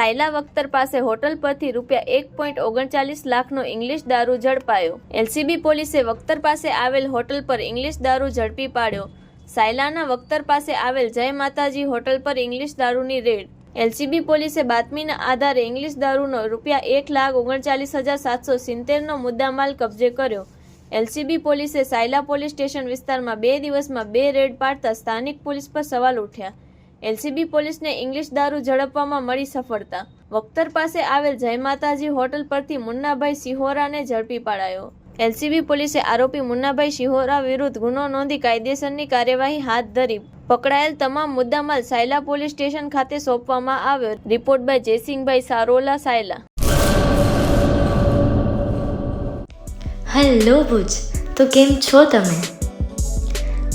સાયલા વખ્તર પાસે હોટલ પરથી રૂપિયા એક પોઈન્ટ ઓગણચાલીસ લાખનો ઇંગ્લિશ દારૂ ઝડપાયો. એલસીબી પોલીસે વખ્તર પાસે આવેલ હોટલ પર ઇંગ્લિશ દારૂ ઝડપી પાડ્યો. સાયલાના વખ્તર પાસે આવેલ જય માતાજી હોટલ પર ઇંગ્લિશ દારૂની રેડ. એલસીબી પોલીસે બાતમીના આધારે ઇંગ્લિશ દારૂનો રૂપિયા એક લાખ ઓગણચાલીસ હજાર સાતસો સિત્તેરનો મુદ્દામાલ કબજે કર્યો. એલસીબી પોલીસે સાયલા પોલીસ સ્ટેશન વિસ્તારમાં બે દિવસમાં બે રેડ પાડતા સ્થાનિક પોલીસ પર સવાલ ઉઠ્યા. એલસીબી પોલીસને ઇંગ્લિશ દારૂ ઝડપવામાં મળી સફળતા. વખ્તર પાસે આવેલ જય માતાજી હોટલ પરથી મુન્નાભાઈ સિહોરાને ઝડપી પાડાયો. એલસીબી પોલીસે આરોપી મુન્નાભાઈ સિહોરા વિરુદ્ધ ગુનો નોંધી કાયદેસરની કાર્યવાહી હાથ ધરી પકડાયેલ તમામ મુદ્દામાલ સાયલા પોલીસ સ્ટેશન ખાતે સોંપવામાં આવ્યો. Report by Jaysinhbhai Sarola Sayla. Hello Bhuj, તો કેમ છો તમે?